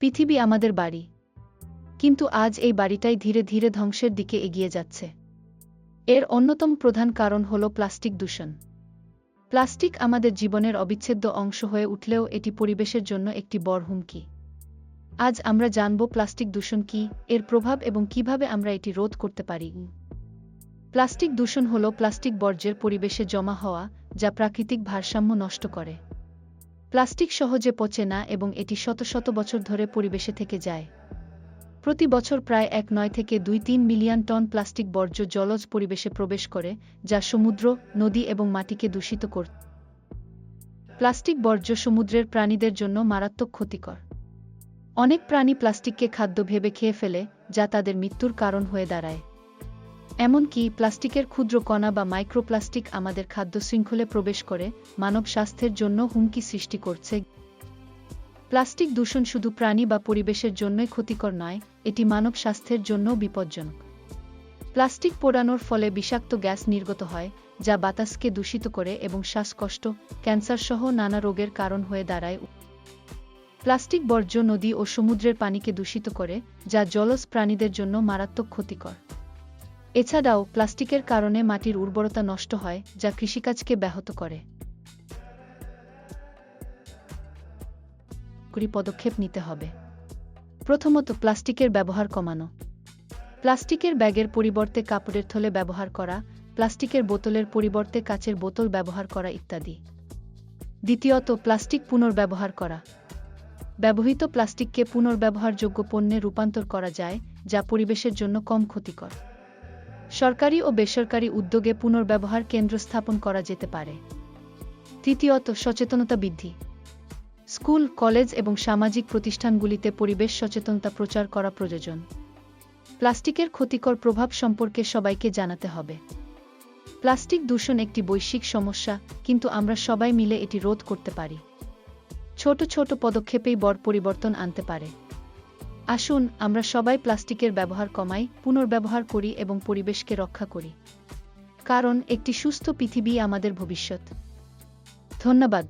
পৃথিবী আমাদের বাড়ি। কিন্তু আজ এই বাড়িটাই ধীরে ধীরে ধ্বংসের দিকে এগিয়ে যাচ্ছে। এর অন্যতম প্রধান কারণ হল প্লাস্টিক দূষণ। প্লাস্টিক আমাদের জীবনের অবিচ্ছেদ্য অংশ হয়ে উঠলেও এটি পরিবেশের জন্য একটি বড় হুমকি। আজ আমরা জানব প্লাস্টিক দূষণ কি, এর প্রভাব এবং কীভাবে আমরা এটি রোধ করতে পারি। প্লাস্টিক দূষণ হল প্লাস্টিক বর্জ্যের পরিবেশে জমা হওয়া, যা প্রাকৃতিক ভারসাম্য নষ্ট করে। প্লাস্টিক সহজে পচে না এবং এটি শত শত বছর ধরে পরিবেশে থেকে যায়। প্রতি বছর প্রায় এক নয় থেকে দুই তিন মিলিয়ন টন প্লাস্টিক বর্জ্য জলজ পরিবেশে প্রবেশ করে, যা সমুদ্র, নদী এবং মাটিকে দূষিত কর প্লাস্টিক বর্জ্য সমুদ্রের প্রাণীদের জন্য মারাত্মক ক্ষতিকর। অনেক প্রাণী প্লাস্টিককে খাদ্য ভেবে খেয়ে ফেলে, যা তাদের মৃত্যুর কারণ হয়ে দাঁড়ায়। এমনকি প্লাস্টিকের ক্ষুদ্র কণা বা মাইক্রোপ্লাস্টিক আমাদের খাদ্য শৃঙ্খলে প্রবেশ করে, মানব স্বাস্থ্যের জন্য হুমকি সৃষ্টি করছে। প্লাস্টিক দূষণ শুধু প্রাণী বা পরিবেশের জন্যই ক্ষতিকর নয়, এটি মানব স্বাস্থ্যের জন্যও বিপজ্জনক। প্লাস্টিক পোড়ানোর ফলে বিষাক্ত গ্যাস নির্গত হয়, যা বাতাসকে দূষিত করে এবং শ্বাসকষ্ট, ক্যান্সার সহ নানা রোগের কারণ হয়ে দাঁড়ায়। প্লাস্টিক বর্জ্য নদী ও সমুদ্রের পানিকে দূষিত করে, যা জলজ প্রাণীদের জন্য মারাত্মক ক্ষতিকর। এছাড়াও, প্লাস্টিকের কারণে মাটির উর্বরতা নষ্ট হয়, যা কৃষিকাজকে ব্যাহত করে। পদক্ষেপ নিতে হবে। প্রথমত, প্লাস্টিকের ব্যবহার কমানো। প্লাস্টিকের ব্যাগের পরিবর্তে কাপড়ের থলে ব্যবহার করা, প্লাস্টিকের বোতলের পরিবর্তে কাচের বোতল ব্যবহার করা ইত্যাদি। দ্বিতীয়ত, প্লাস্টিক পুনর্ব্যবহার করা। ব্যবহৃত প্লাস্টিককে পুনর্ব্যবহারযোগ্য পণ্যে রূপান্তর করা যায়, যা পরিবেশের জন্য কম ক্ষতিকর। সরকারি ও বেসরকারি উদ্যোগে পুনর্ব্যবহার কেন্দ্র স্থাপন করা যেতে পারে। তৃতীয়ত, সচেতনতা বৃদ্ধি। স্কুল, কলেজ এবং সামাজিক প্রতিষ্ঠানগুলিতে পরিবেশ সচেতনতা প্রচার করা প্রয়োজন। প্লাস্টিকের ক্ষতিকর প্রভাব সম্পর্কে সবাইকে জানাতে হবে। প্লাস্টিক দূষণ একটি বৈশ্বিক সমস্যা, কিন্তু আমরা সবাই মিলে এটি রোধ করতে পারি। ছোট ছোট পদক্ষেপেই বড় পরিবর্তন আনতে পারে। আসুন, আমরা সবাই প্লাস্টিকের ব্যবহার কমাই, পুনর্ব্যবহার করি এবং পরিবেশকে রক্ষা করি। কারণ, একটি সুস্থ পৃথিবী আমাদের ভবিষ্যৎ। ধন্যবাদ।